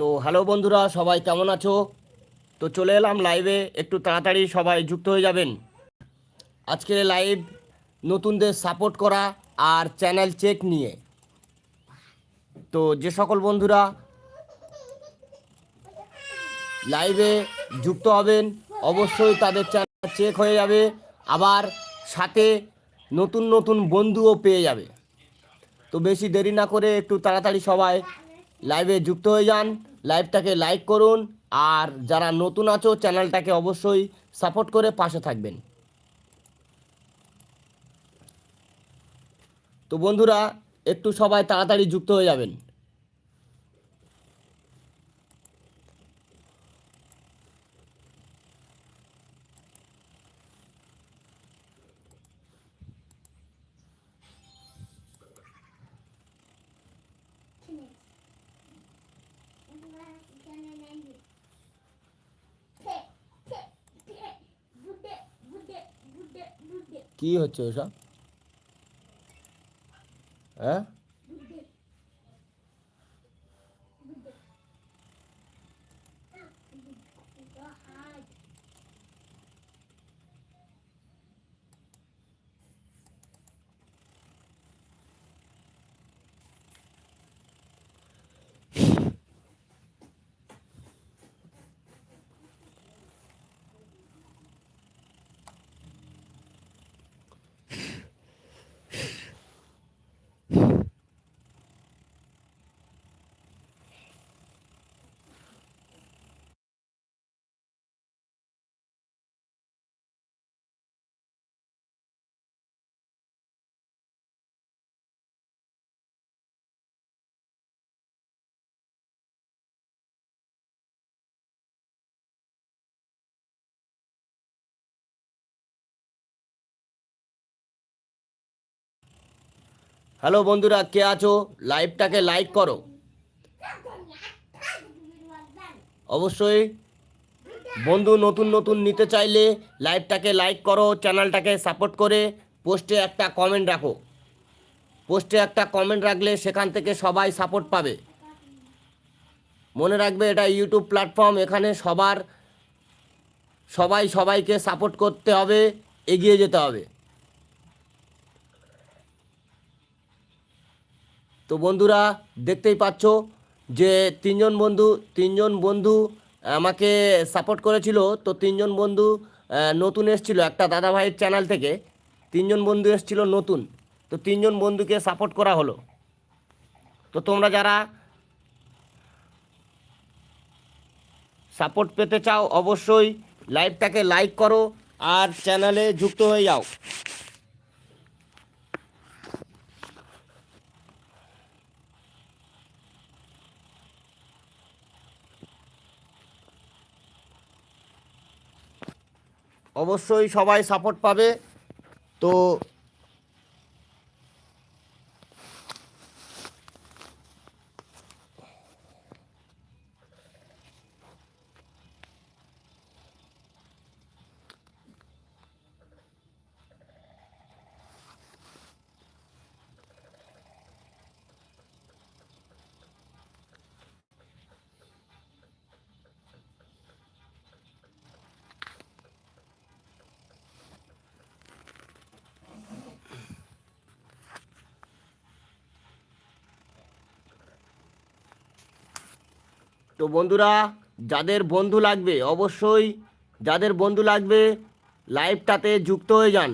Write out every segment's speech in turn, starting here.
তো হ্যালো বন্ধুরা, সবাই কেমন আছো? তো চলে এলাম লাইভে একটু তাড়াতাড়ি সবাই যুক্ত হয়ে যাবেন। আজকে লাইভ নতুনদের সাপোর্ট করা আর চ্যানেল চেক নিয়ে। তো যে সকল বন্ধুরা লাইভে যুক্ত হবেন, অবশ্যই তাদের চ্যানেল চেক হয়ে যাবে, আবার সাথে নতুন নতুন বন্ধুও পেয়ে যাবে। তো বেশি দেরি না করে একটু তাড়াতাড়ি সবাই লাইভে যুক্ত হয়ে যান। লাইভটাকে লাইক করুন আর যারা নতুন আছো, চ্যানেলটাকে অবশ্যই সাপোর্ট করে পাশে থাকবেন। তো বন্ধুরা, একটু সবাই তাড়াতাড়ি যুক্ত হয়ে যাবেন। কি হচ্ছে ওসব হ্যাঁ হ্যালো বন্ধুরা, কে আছো? লাইভটাকে লাইক করো। অবশ্যই। বন্ধু, নতুন নতুন নিতে চাইলে লাইভটাকে লাইক করো, চ্যানেলটাকে সাপোর্ট করে, পোস্টে একটা কমেন্ট রাখো। পোস্টে একটা কমেন্ট রাখলে সেখান থেকে সবাই সাপোর্ট পাবে। মনে রাখবে, এটা ইউটিউব প্ল্যাটফর্ম, এখানে সবার, সবাই সবাইকে সাপোর্ট করতে হবে, এগিয়ে যেতে হবে। তো বন্ধুরা, দেখতেই পাচ্ছ যে তিনজন বন্ধু তিনজন বন্ধু আমাকে সাপোর্ট করেছিল। তো তিনজন বন্ধু নতুন এসেছিল একটা দাদা ভাইয়ের চ্যানেল থেকে। তিনজন বন্ধু এসেছিল নতুন। তো তিনজন বন্ধুকে সাপোর্ট করা হলো। তো তোমরা যারা সাপোর্ট পেতে চাও, অবশ্যই লাইভটাকে লাইক করো আর চ্যানেলে যুক্ত হয়ে যাও। অবশ্যই সবাই সাপোর্ট পাবে। তো তো বন্ধুরা যাদের বন্ধু লাগবে অবশ্যই যাদের বন্ধু লাগবে লাইভটাতে যুক্ত হয়ে যান।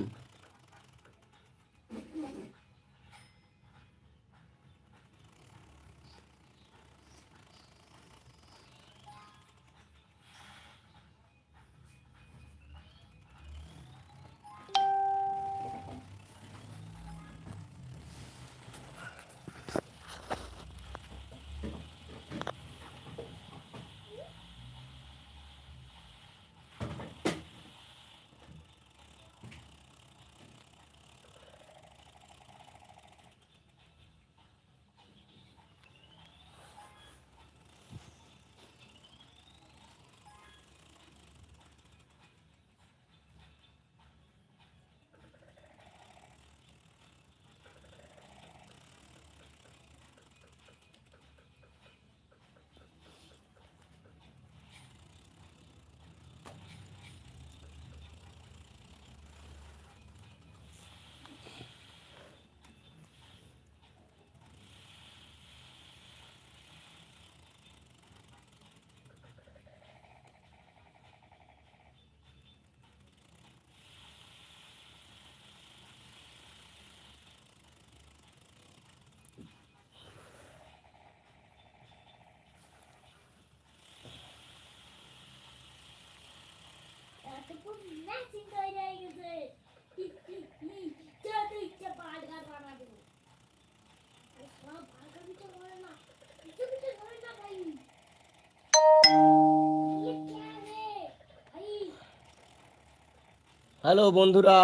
হ্যালো বন্ধুরা।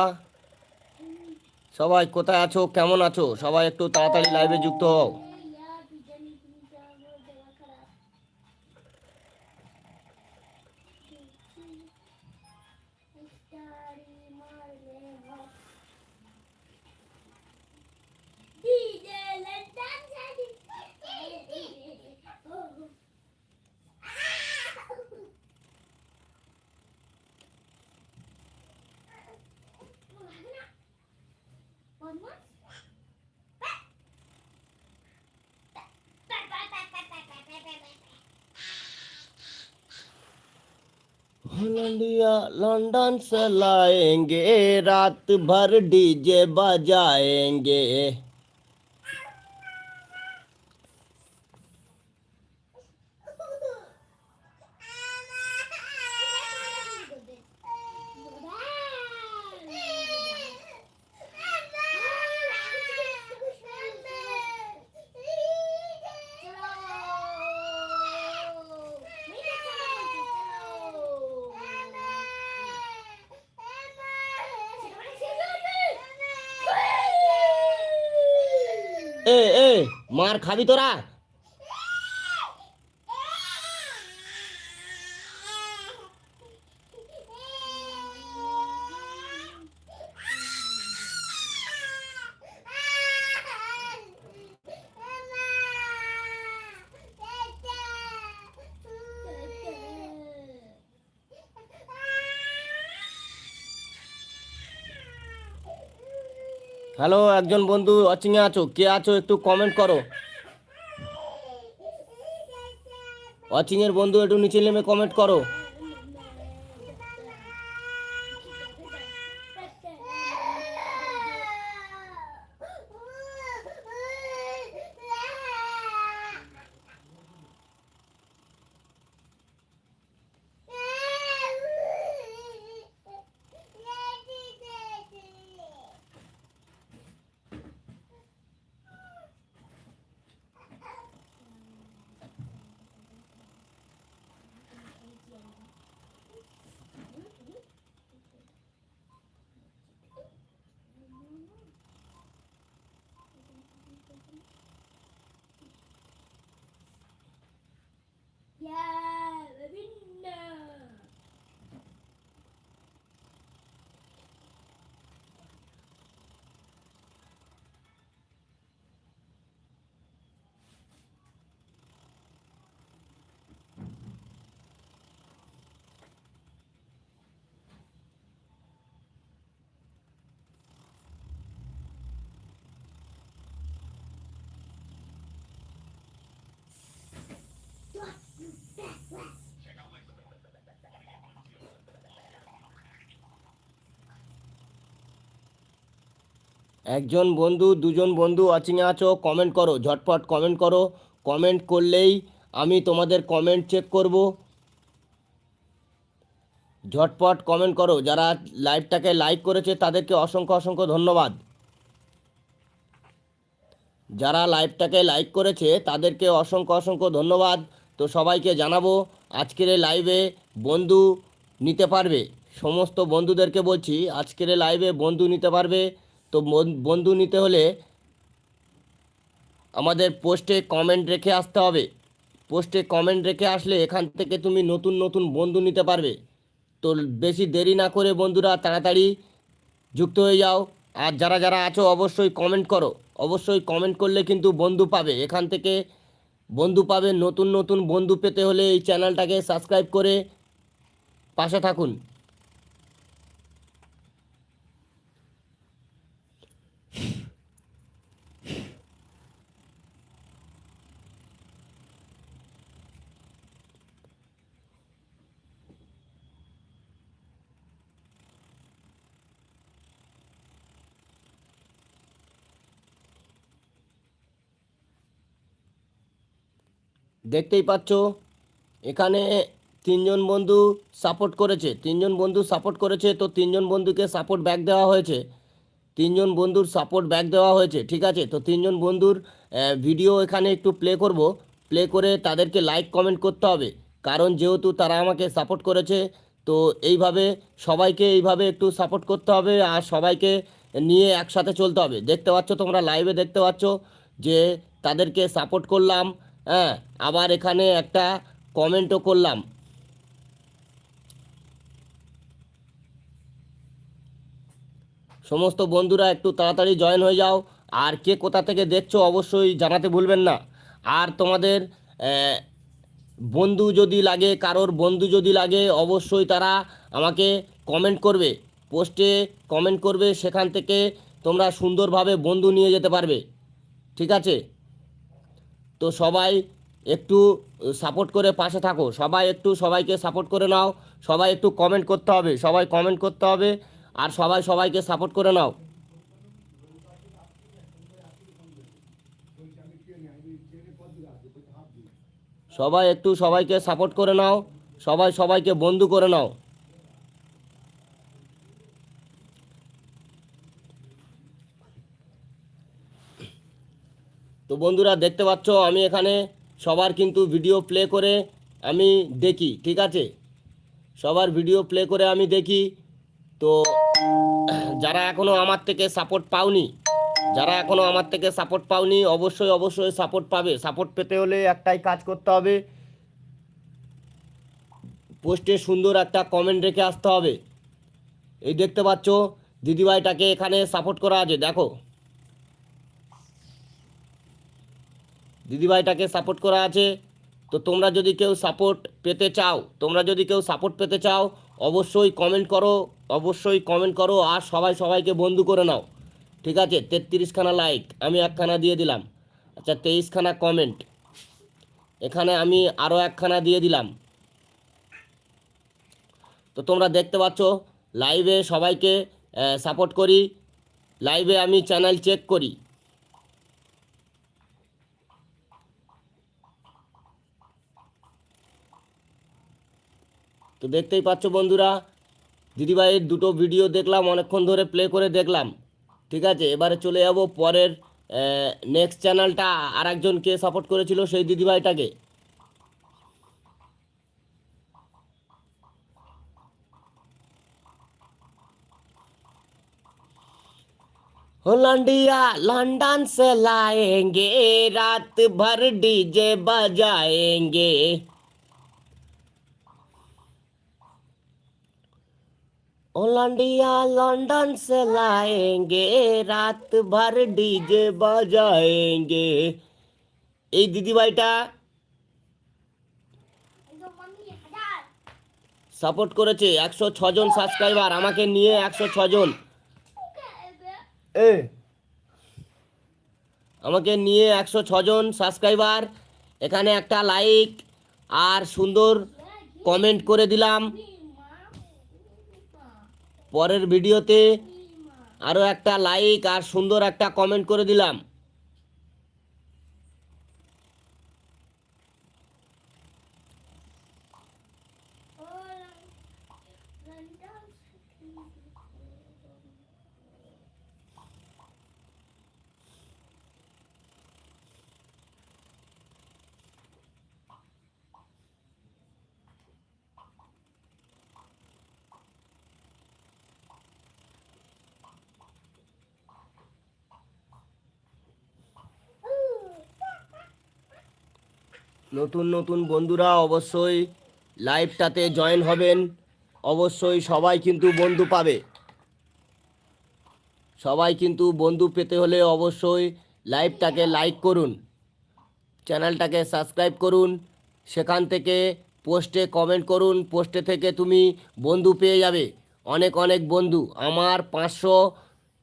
সবাই কোথায় আছো? কেমন আছো? সবাই একটু তাড়াতাড়ি লাইভে যুক্ত হও। इंडिया लंदन से लाएँगे रात भर डीजे बजाएँगे। মার খাবি তোরা? হ্যালো, একজন বন্ধু অচিনে আছো, কে আছো একটু কমেন্ট করো। অচিনের বন্ধু একটু নিচে নেমে কমেন্ট করো। একজন বন্ধু, দুজন বন্ধু অচিনে আছো কমেন্ট করো, ঝটপট কমেন্ট করো। কমেন্ট করলেই আমি তোমাদের কমেন্ট চেক করব। ঝটপট কমেন্ট করো। যারা লাইভটাকে লাইক করেছে, তাদেরকে অসংখ্য অসংখ্য ধন্যবাদ। যারা লাইভটাকে লাইক করেছে, তাদেরকে অসংখ্য অসংখ্য ধন্যবাদ। তো সবাইকে জানাব, আজকের লাইভে বন্ধু নিতে পারবে। সমস্ত বন্ধুদেরকে বলছি, আজকের লাইভে বন্ধু নিতে পারবে। তো বন- বন্ধু নিতে হলে আমাদের পোস্টে কমেন্ট রেখে আসতে হবে। পোস্টে কমেন্ট রেখে আসলে এখান থেকে তুমি নতুন নতুন বন্ধু নিতে পারবে। তো বেশি দেরি না করে বন্ধুরা তাড়াতাড়ি যুক্ত হয়ে যাও। আর যারা যারা আছো, অবশ্যই কমেন্ট করো। অবশ্যই কমেন্ট করলে কিন্তু বন্ধু পাবে। এখান থেকে বন্ধু পাবে নতুন নতুন বন্ধু পেতে হলে এই চ্যানেলটাকে সাবস্ক্রাইব করে পাশে থাকুন। দেখতেই পাচ্ছ, এখানে তিনজন বন্ধু সাপোর্ট করেছে। তিনজন বন্ধু সাপোর্ট করেছে, তো তিনজন বন্ধুকে সাপোর্ট ব্যাক দেওয়া হয়েছে। তিনজন বন্ধুর সাপোর্ট ব্যাক দেওয়া হয়েছে, ঠিক আছে? তো তিনজন বন্ধুর ভিডিও এখানে একটু প্লে করব। প্লে করে তাদেরকে লাইক কমেন্ট করতে হবে। কারণ যেহেতু তারা আমাকে সাপোর্ট করেছে, তো এইভাবে সবাইকে এইভাবে একটু সাপোর্ট করতে হবে আর সবাইকে নিয়ে একসাথে চলতে হবে। দেখতে পাচ্ছ তোমরা লাইভে দেখতে পাচ্ছ যে তাদেরকে সাপোর্ট করলাম। হ্যাঁ আবার এখানে একটা কমেন্টও করলাম। সমস্ত বন্ধুরা একটু তাড়াতাড়ি জয়েন হয়ে যাও। আর কে কোথা থেকে দেখছ অবশ্যই জানাতে ভুলবেন না। আর তোমাদের বন্ধু যদি লাগে, কারোর বন্ধু যদি লাগে, অবশ্যই তারা আমাকে কমেন্ট করবে। পোস্টে কমেন্ট করবে, সেখান থেকে তোমরা সুন্দরভাবে বন্ধু নিয়ে যেতে পারবে। ঠিক আছে? তো সবাই একটু সাপোর্ট করে পাশে থাকো। সবাই একটু সবাইকে সাপোর্ট করে নাও। সবাই একটু কমেন্ট করতে হবে। সবাই কমেন্ট করতে হবে আর সবাই সবাইকে সাপোর্ট করে নাও। সবাই একটু সবাইকে সাপোর্ট করে নাও। সবাই সবাইকে বন্ধু করে নাও। তো বন্ধুরা দেখতে পাচ্ছ, আমি এখানে সবার কিন্তু ভিডিও প্লে করে আমি দেখি, ঠিক আছে? সবার ভিডিও প্লে করে আমি দেখি। তো যারা এখনও আমার থেকে সাপোর্ট পাওনি, যারা এখনও আমার থেকে সাপোর্ট পাওনি, অবশ্যই অবশ্যই সাপোর্ট পাবে। সাপোর্ট পেতে হলে একটাই কাজ করতে হবে, পোস্টে সুন্দর একটা কমেন্ট রেখে আসতে হবে। এই দেখতে পাচ্ছ, দিদিভাইটাকে এখানে সাপোর্ট করা আছে, দেখো। দিদিভাইটাকে সাপোর্ট করা আছে। তো তোমরা যদি কেউ সাপোর্ট পেতে চাও, তোমরা যদি কেউ সাপোর্ট পেতে চাও, অবশ্যই কমেন্ট করো, অবশ্যই কমেন্ট করো আর সবাই সবাইকে বন্ধু করে নাও। ঠিক আছে? তেত্রিশখানা লাইক আমি একখানা দিয়ে দিলাম। আচ্ছা তেইশখানা কমেন্ট এখানে আমি আরও একখানা দিয়ে দিলাম। তো তোমরা দেখতে পাচ্ছ লাইভে সবাইকে সাপোর্ট করি। লাইভে আমি চ্যানেল চেক করি। তো দেখতেই পাচ্ছ বন্ধুরা দিদিভাইয়ের দুটো ভিডিও দেখলাম অনেকক্ষণ ধরে প্লে করে দেখলাম ঠিক আছে এবারে চলে যাব পরের নেক্সট চ্যানেলটা আর একজন কে সাপোর্ট করেছিল সেই দিদিভাইটাকে होलंडिया लंदन से लाएंगे रात भर डीजे बजाएंगे होलंडिया लंदन से लाएंगे रात भर डीजे बजाएंगे এই দিদিভাইটা একদম আমি হাজার সাপোর্ট করেছে একশো ছজন সাবস্ক্রাইবার আমাকে নিয়ে একশো ছজন এ আমাকে নিয়ে একশো ছজন সাবস্ক্রাইবার এখানে একটা লাইক আর সুন্দর কমেন্ট করে দিলাম পরের ভিডিওতে আরও একটা লাইক আর সুন্দর একটা কমেন্ট করে দিলাম। নতুন নতুন বন্ধুরা অবশ্যই লাইভটাতে জয়েন হবেন। অবশ্যই সবাই কিন্তু বন্ধু পাবে। সবাই কিন্তু বন্ধু পেতে হলে অবশ্যই লাইভটাকে লাইক করুন। চ্যানেলটাকে সাবস্ক্রাইব করুন। সেখান থেকে পোস্টে কমেন্ট করুন। পোস্টে থেকে তুমি বন্ধু পেয়ে যাবে। অনেক অনেক বন্ধু। আমার পাঁচশো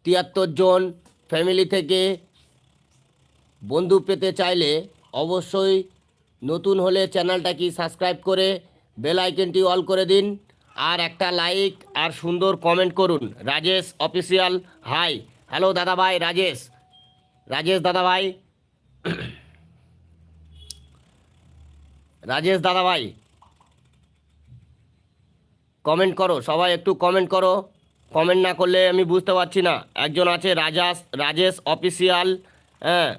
তিয়াত্তর জন ফ্যামিলি থেকে বন্ধু পেতে চাইলে অবশ্যই নতুন হলে চ্যানেলটা কি সাবস্ক্রাইব করে বেল আইকনটি অল করে দিন আর একটা লাইক আর সুন্দর কমেন্ট করুন। Rajesh official, high. হ্যালো দাদা ভাই রাজেশ। রাজেশ দাদা ভাই রাজেশ দাদা ভাই কমেন্ট করো, সবাই একটু কমেন্ট করো। কমেন্ট না করলে আমি বুঝতে পারছি না। একজন আছে রাজাস, রাজেশ অফিসিয়াল হ্যাঁ।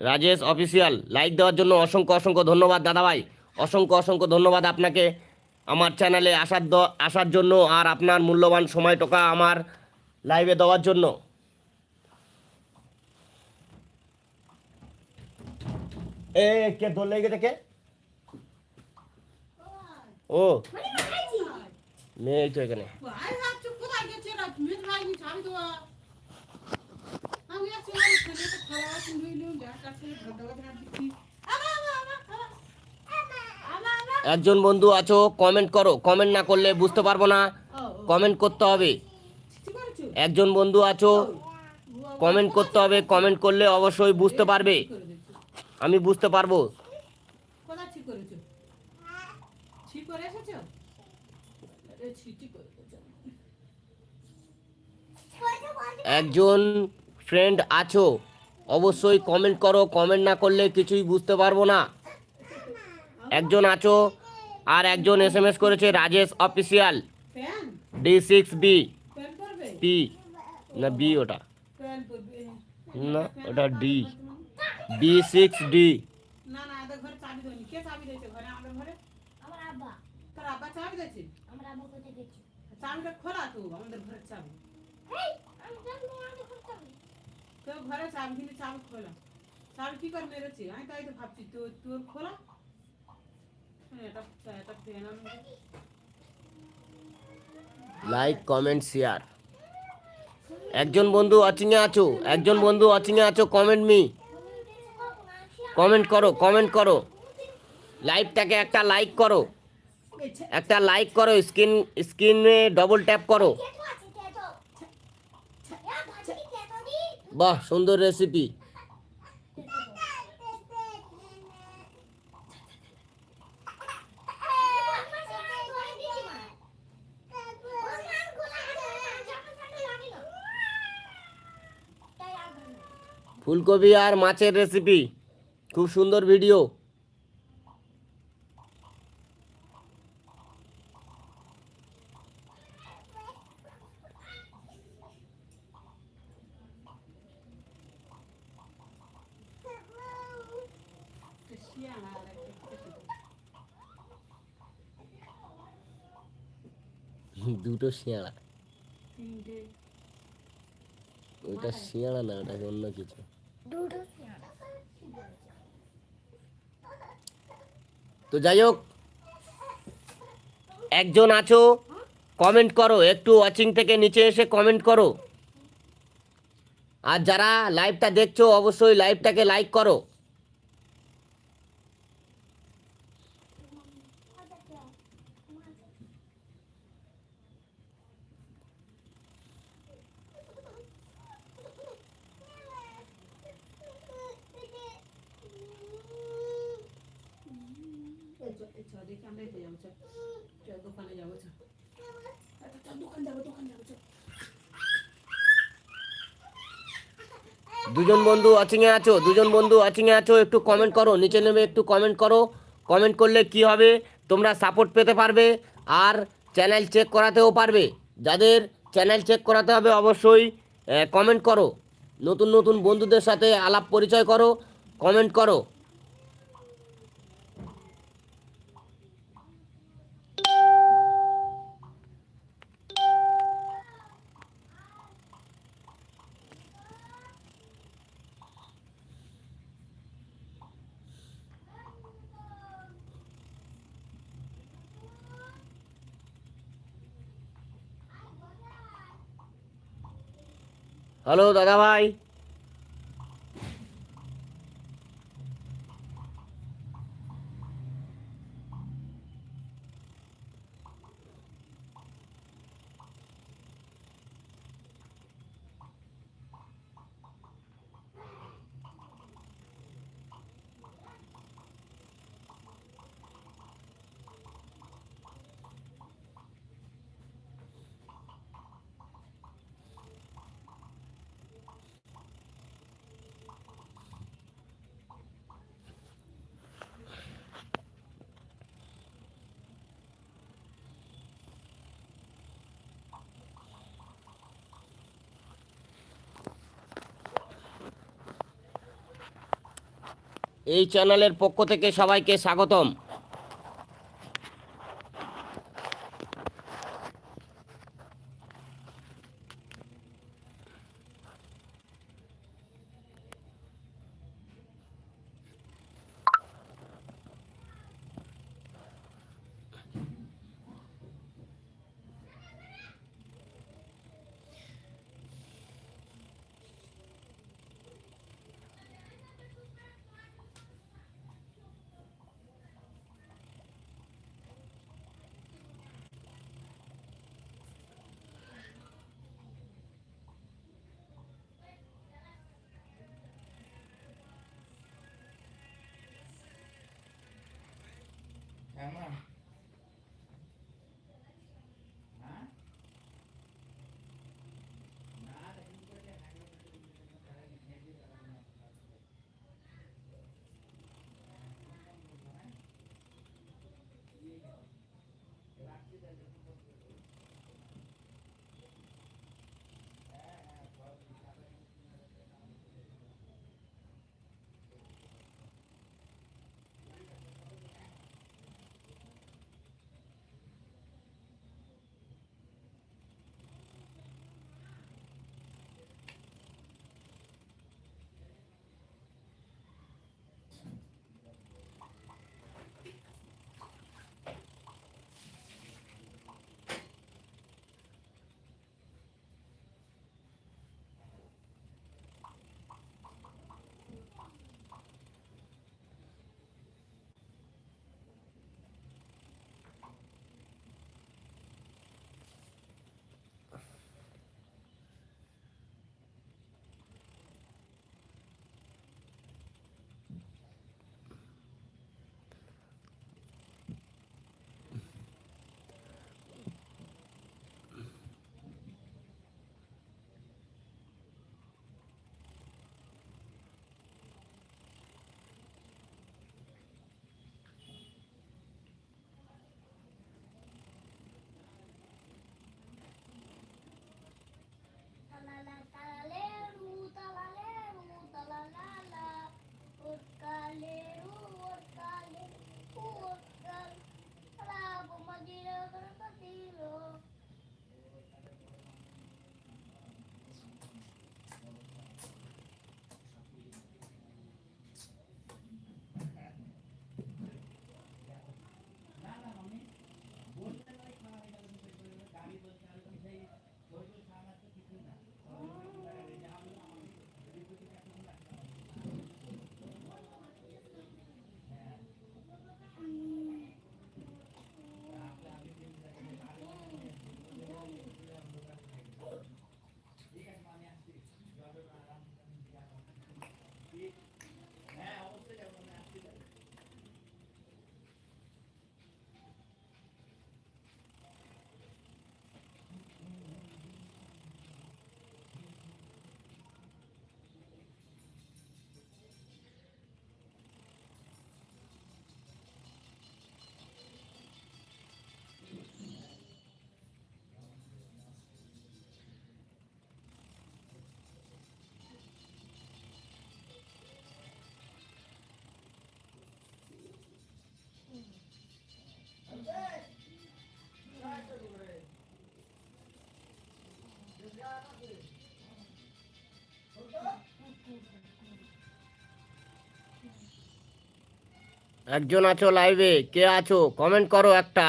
রাজেশ অফিসিয়াল লাইক দেওয়ার জন্য অসংখ্য অসংখ্য ধন্যবাদ দাদাভাই। অসংখ্য অসংখ্য ধন্যবাদ আপনাকে আমার চ্যানেলে আসার আসার জন্য আর আপনার মূল্যবান সময় টোকা আমার লাইভে দেওয়ার জন্য। এ কে দোল লেগে ও। মানে তো এখানে। একজন বন্ধু আছো কমেন্ট করো। কমেন্ট না করলে বুঝতে পারব না। কমেন্ট করতে হবে। একজন বন্ধু আছো কমেন্ট করতে হবে। কমেন্ট করলে অবশ্যই বুঝতে পারবে। আমি বুঝতে পারব। একজন ফ্রেন্ড আছো? অবশ্যই কমেন্ট করো কমেন্ট না করলে কিছুই বুঝতে পারব না। একজন আছো আর একজন এস এম এস করেছে Rajesh official D six B P না বি ওটা। না ওটা ডি ডি সিক্স ডি না না এদের ঘরে চাবি দেয়নি কে চাবি দিয়েছে ঘরে? আমাদের ঘরে? আমার আব্বা। তোর আব্বা চাবি দিয়েছে আমার আব্বা কোথায় গেছে? চাবিটা খোলা তো আমাদের ঘরের চাবি। তোর ঘরে চাবি কিন্তু চাবি খোলা চাবি কি করে মেরেছে? আমি তাই তো ভাবছি তো তোর খোলা? এটা এটা পেন লাইক কমেন্ট শেয়ার একজন বন্ধু ওয়াচিংয়ে আছো? একজন বন্ধু ওয়াচিংয়ে আছো? কমেন্ট মি কমেন্ট করো কমেন্ট করো। লাইভটাকে একটা লাইক করো। একটা লাইক করো স্ক্রিন স্ক্রিনে ডবল ট্যাপ করো। বাহ সুন্দর রেসিপি ফুলকপি আর মাছের রেসিপি খুব সুন্দর ভিডিও শিয়ানা আর একটা কিছু। দুটো শিয়াড়া ওইটা শিয়াড়া না ওটা অন্য কিছু তো যাই হোক একজন আছো কমেন্ট করো একটু ওয়াচিং থেকে নিচে এসে কমেন্ট করো আর যারা লাইভটা দেখছ অবশ্যই লাইভটাকে লাইক করো এই চ- এই চ, দেখি আমরা এতে যাব চ। চ, দোকানে যাব চ। আচ্ছা, চ, দোকান যাব দোকান যাব চ। দুজন বন্ধু ওয়াচিংয়ে আছো, দুজন বন্ধু ওয়াচিংয়ে আছো, একটু কমেন্ট করো, নিচে নেমে একটু কমেন্ট করো। কমেন্ট করলে কি হবে? তোমরা সাপোর্ট পেতে পারবে আর চ্যানেল চেক করাতেও পারবে। যাদের চ্যানেল চেক করাতে হবে অবশ্যই কমেন্ট করো। নতুন নতুন বন্ধুদের সাথে আলাপ পরিচয় করো কমেন্ট করো। হ্যালো দাদা ভাই এই চ্যানেলের পক্ষ থেকে সবাইকে স্বাগতম। Tama. একজন আছো লাইভে কে আছো? কমেন্ট করো একটা।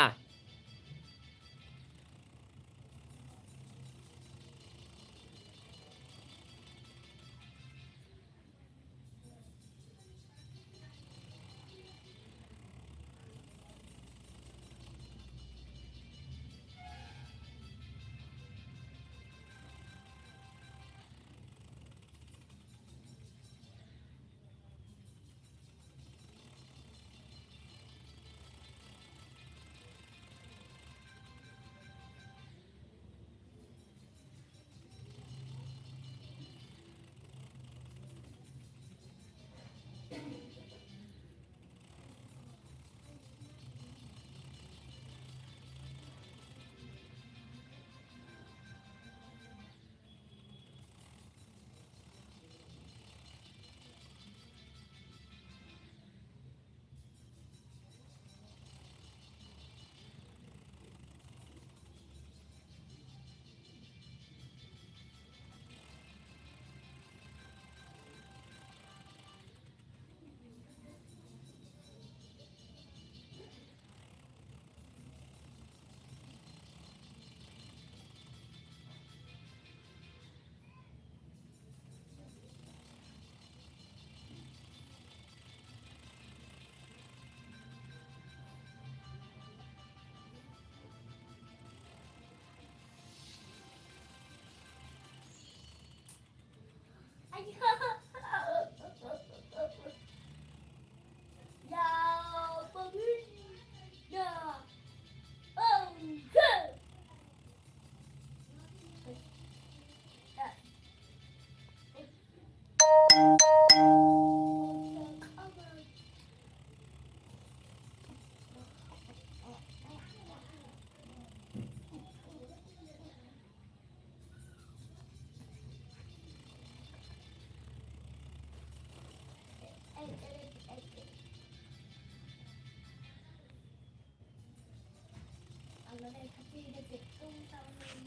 I อะไรครับพี่เจ็กตุ้มตาม